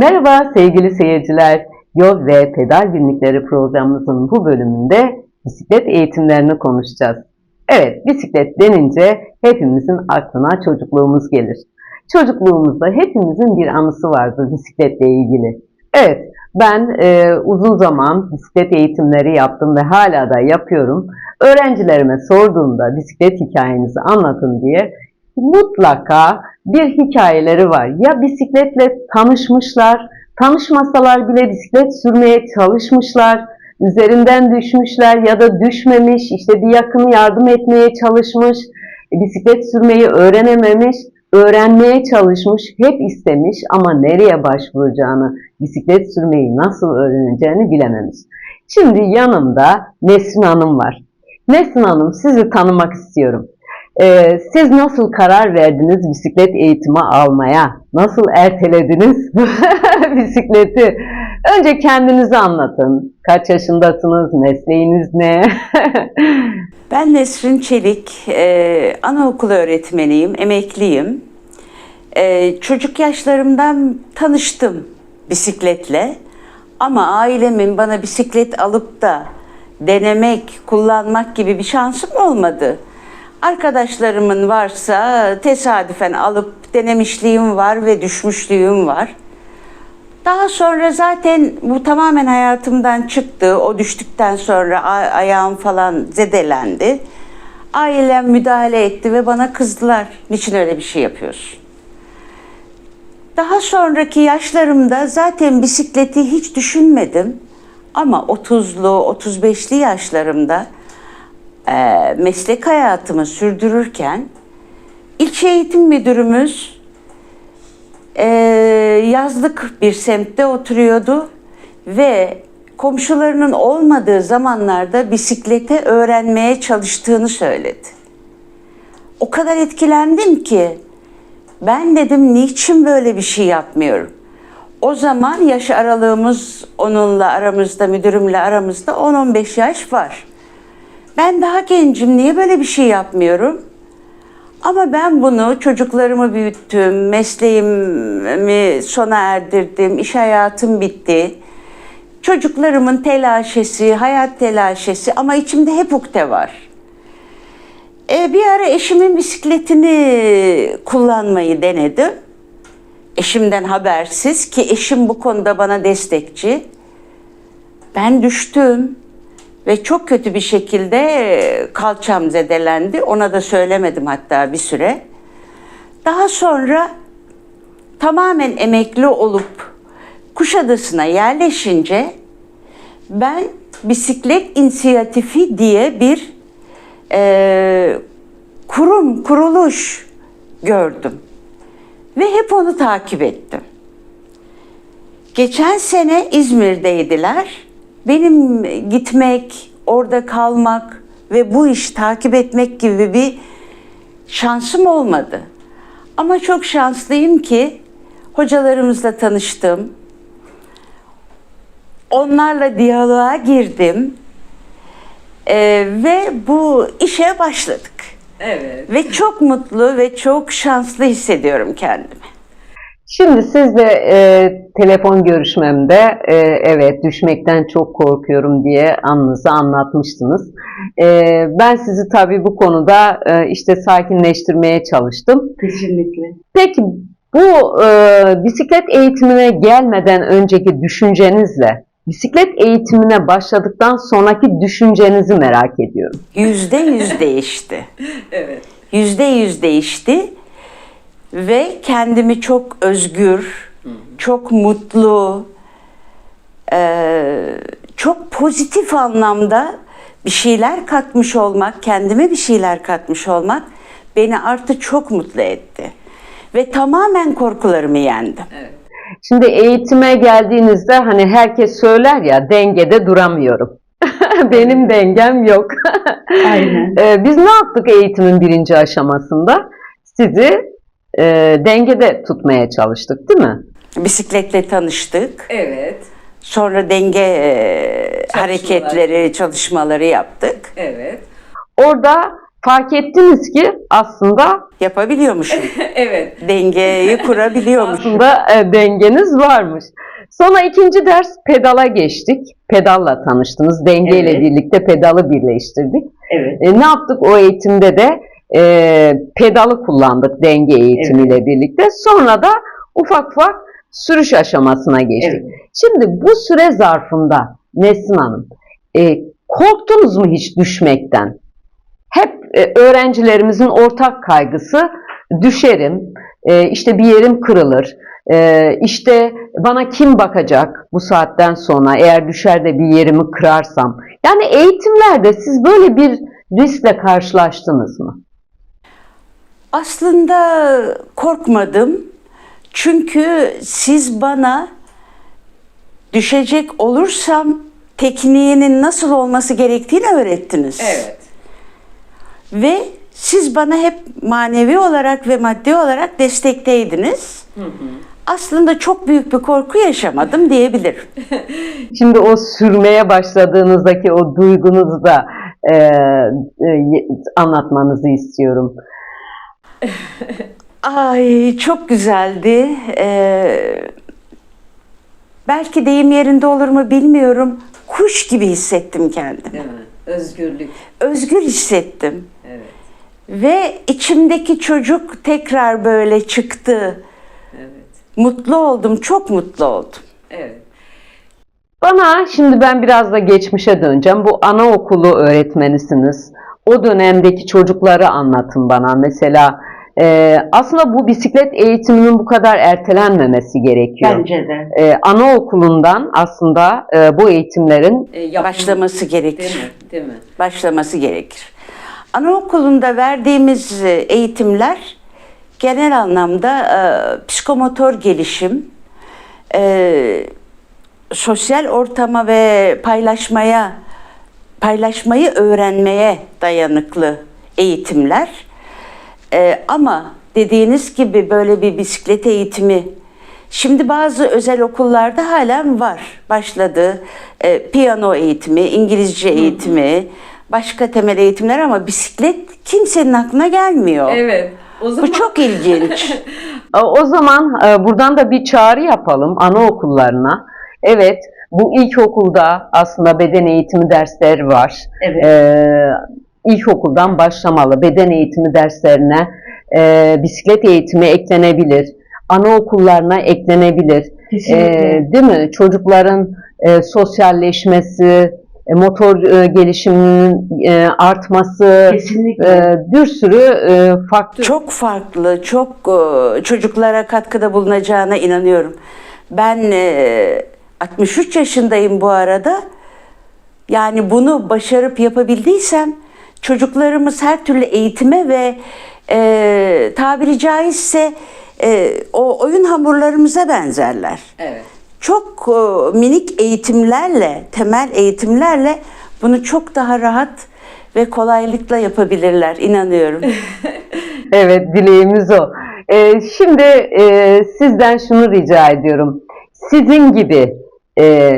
Merhaba sevgili seyirciler. Yol ve Pedal Günlükleri programımızın bu bölümünde bisiklet eğitimlerini konuşacağız. Evet, bisiklet denince hepimizin aklına çocukluğumuz gelir. Çocukluğumuzda hepimizin bir anısı vardır bisikletle ilgili. Evet, ben e, uzun zaman bisiklet eğitimleri yaptım ve hala da yapıyorum. Öğrencilerime sorduğumda bisiklet hikayenizi anlatın diye mutlaka bir hikayeleri var. Ya bisikletle tanışmışlar, tanışmasalar bile bisiklet sürmeye çalışmışlar, üzerinden düşmüşler ya da düşmemiş, işte bir yakını yardım etmeye çalışmış, bisiklet sürmeyi öğrenememiş, öğrenmeye çalışmış, hep istemiş ama nereye başvuracağını, bisiklet sürmeyi nasıl öğreneceğini bilememiş. Şimdi yanımda Nesrin Hanım var. Nesrin Hanım sizi tanımak istiyorum. Ee, siz nasıl karar verdiniz bisiklet eğitimi almaya? Nasıl ertelediniz bisikleti? Önce kendinizi anlatın. Kaç yaşındasınız? Mesleğiniz ne? Ben Nesrin Çelik, e, anaokulu öğretmeniyim, emekliyim. E, çocuk yaşlarımdan tanıştım bisikletle. Ama ailemin bana bisiklet alıp da denemek, kullanmak gibi bir şansım olmadı. Arkadaşlarımın varsa tesadüfen alıp denemişliğim var ve düşmüşlüğüm var. Daha sonra zaten bu tamamen hayatımdan çıktı. O düştükten sonra ayağım falan zedelendi. Ailem müdahale etti ve bana kızdılar. Niçin öyle bir şey yapıyorsun? Daha sonraki yaşlarımda zaten bisikleti hiç düşünmedim. Ama 30'lu, 35'li yaşlarımda eee, meslek hayatımı sürdürürken ilçe eğitim müdürümüz ee, yazlık bir semtte oturuyordu ve komşularının olmadığı zamanlarda bisiklete öğrenmeye çalıştığını söyledi. O kadar etkilendim ki ben dedim niçin böyle bir şey yapmıyorum? O zaman yaş aralığımız onunla aramızda, müdürümle aramızda 10-15 yaş var. Ben daha gencim, niye böyle bir şey yapmıyorum? Ama ben bunu çocuklarımı büyüttüm, mesleğimi sona erdirdim, iş hayatım bitti. Çocuklarımın telaşesi, hayat telaşesi ama içimde hep ukde var. E, bir ara eşimin bisikletini kullanmayı denedim. Eşimden habersiz ki eşim bu konuda bana destekçi. Ben düştüm ve çok kötü bir şekilde e, kalçam zedelendi. Ona da söylemedim hatta bir süre. Daha sonra tamamen emekli olup Kuşadası'na yerleşince ben bisiklet inisiyatifi diye bir e, kurum, kuruluş gördüm. Ve hep onu takip ettim. Geçen sene İzmir'deydiler. Benim gitmek, orada kalmak ve bu iş takip etmek gibi bir şansım olmadı. Ama çok şanslıyım ki hocalarımızla tanıştım. Onlarla diyaloğa girdim. Ee, ve bu işe başladık. Evet. Ve çok mutlu ve çok şanslı hissediyorum kendimi. Şimdi siz de e, telefon görüşmemde e, evet düşmekten çok korkuyorum diye anınızı anlatmıştınız. E, ben sizi tabii bu konuda e, işte sakinleştirmeye çalıştım. Kesinlikle. Peki bu e, bisiklet eğitimine gelmeden önceki düşüncenizle bisiklet eğitimine başladıktan sonraki düşüncenizi merak ediyorum. Yüzde yüz değişti. Evet. Yüzde yüz değişti. Ve kendimi çok özgür, çok mutlu, eee, çok pozitif anlamda bir şeyler katmış olmak, kendime bir şeyler katmış olmak beni artık çok mutlu etti. Ve tamamen korkularımı yendim. Şimdi eğitime geldiğinizde hani herkes söyler ya dengede duramıyorum. Benim dengem yok. Aynen. Ee, Biz ne yaptık eğitimin birinci aşamasında? Sizi e, dengede tutmaya çalıştık değil mi? Bisikletle tanıştık. Evet. Sonra denge eee, hareketleri, çalışmaları yaptık. Evet. Orada fark ettiniz ki aslında Yapabiliyormuşum. evet. Dengeyi kurabiliyormuşum. aslında e, dengeniz varmış. Sonra ikinci ders pedala geçtik. Pedalla tanıştınız. Dengeyle Evet. birlikte pedalı birleştirdik. Evet. E, ne yaptık o eğitimde de e, pedalı kullandık denge eğitimiyle birlikte. Sonra da ufak ufak sürüş aşamasına geçtik. Evet. Şimdi bu süre zarfında Nesrin Hanım e, korktunuz mu hiç düşmekten? Hep e, öğrencilerimizin ortak kaygısı düşerim, e, işte bir yerim kırılır, e, işte bana kim bakacak bu saatten sonra eğer düşer de bir yerimi kırarsam. Yani eğitimlerde siz böyle bir riskle karşılaştınız mı? Aslında korkmadım. Çünkü siz bana düşecek olursam tekniğinin nasıl olması gerektiğini öğrettiniz. Evet. Ve siz bana hep manevi olarak ve maddi olarak destekteydiniz. Aslında çok büyük bir korku yaşamadım diyebilirim. Şimdi o sürmeye başladığınızdaki o duygunuzu da e, e, anlatmanızı istiyorum. Ay çok güzeldi. Ee, belki deyim yerinde olur mu bilmiyorum. Kuş gibi hissettim kendimi. Değil mi? Özgürlük. Özgür hissettim. Evet. Ve içimdeki çocuk tekrar böyle çıktı. Evet. Mutlu oldum, çok mutlu oldum. Evet. Bana şimdi ben biraz da geçmişe döneceğim. Bu anaokulu öğretmenisiniz. O dönemdeki çocukları anlatın bana. Mesela e, aslında bu bisiklet eğitiminin bu kadar ertelenmemesi gerekiyor. de. E, anaokulundan aslında e, bu eğitimlerin E, yapım- Başlaması gerekir. Değil mi? Değil mi? başlaması gerekir. Anaokulunda verdiğimiz e, eğitimler genel anlamda e, psikomotor gelişim, e, sosyal ortama ve paylaşmaya, paylaşmayı öğrenmeye dayanıklı eğitimler. E, ama dediğiniz gibi böyle bir bisiklet eğitimi Şimdi bazı özel okullarda halen var. Başladı. E, piyano eğitimi, İngilizce eğitimi, başka temel eğitimler ama bisiklet kimsenin aklına gelmiyor. Evet. O zaman Bu çok ilginç. O zaman e, buradan da bir çağrı yapalım anaokullarına. Evet, bu ilkokulda aslında beden eğitimi dersleri var. Evet. E, ilkokuldan başlamalı. Beden eğitimi derslerine e, bisiklet eğitimi eklenebilir. Anaokullarına eklenebilir. Kesinlikle. E, değil mi? Çocukların e, sosyalleşmesi, e, motor e, gelişiminin e, artması, Kesinlikle. e, bir sürü e, faktör çok farklı, çok e, çocuklara katkıda bulunacağına inanıyorum. Ben e, 63 yaşındayım bu arada. Yani bunu başarıp yapabildiysem çocuklarımız her türlü eğitime ve e, tabiri caizse e, o oyun hamurlarımıza benzerler. Evet. Çok e, minik eğitimlerle, temel eğitimlerle bunu çok daha rahat ve kolaylıkla yapabilirler inanıyorum. Evet, dileğimiz o. Ee, şimdi e, sizden şunu rica ediyorum. Sizin gibi e,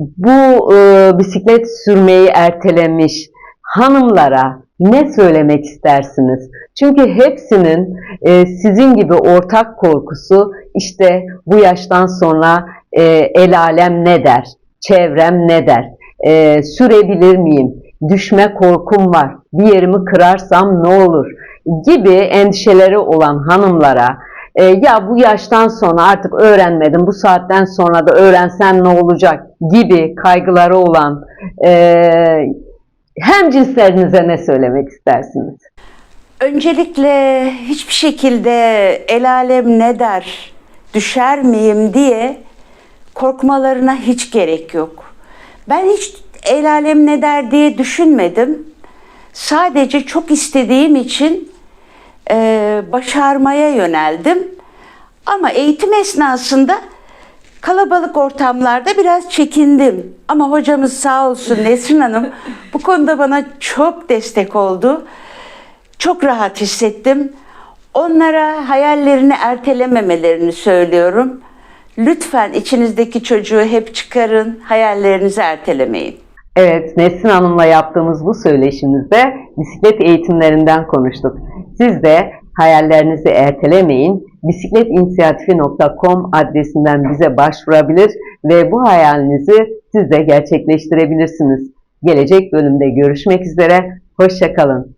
bu e, bisiklet sürmeyi ertelemiş hanımlara ne söylemek istersiniz? Çünkü hepsinin e, sizin gibi ortak korkusu işte bu yaştan sonra e, el alem ne der, çevrem ne der, e, sürebilir miyim, düşme korkum var, bir yerimi kırarsam ne olur gibi endişeleri olan hanımlara e, ya bu yaştan sonra artık öğrenmedim, bu saatten sonra da öğrensem ne olacak gibi kaygıları olan e, hem cinslerinize ne söylemek istersiniz? Öncelikle hiçbir şekilde el alem ne der, düşer miyim diye korkmalarına hiç gerek yok. Ben hiç el alem ne der diye düşünmedim. Sadece çok istediğim için e, başarmaya yöneldim. Ama eğitim esnasında kalabalık ortamlarda biraz çekindim. Ama hocamız sağ olsun Nesrin Hanım bu konuda bana çok destek oldu. Çok rahat hissettim. Onlara hayallerini ertelememelerini söylüyorum. Lütfen içinizdeki çocuğu hep çıkarın, hayallerinizi ertelemeyin. Evet, Nesrin Hanım'la yaptığımız bu söyleşimizde bisiklet eğitimlerinden konuştuk. Siz de hayallerinizi ertelemeyin. bisikletinisiatifi.com adresinden bize başvurabilir ve bu hayalinizi siz de gerçekleştirebilirsiniz. Gelecek bölümde görüşmek üzere, hoşçakalın.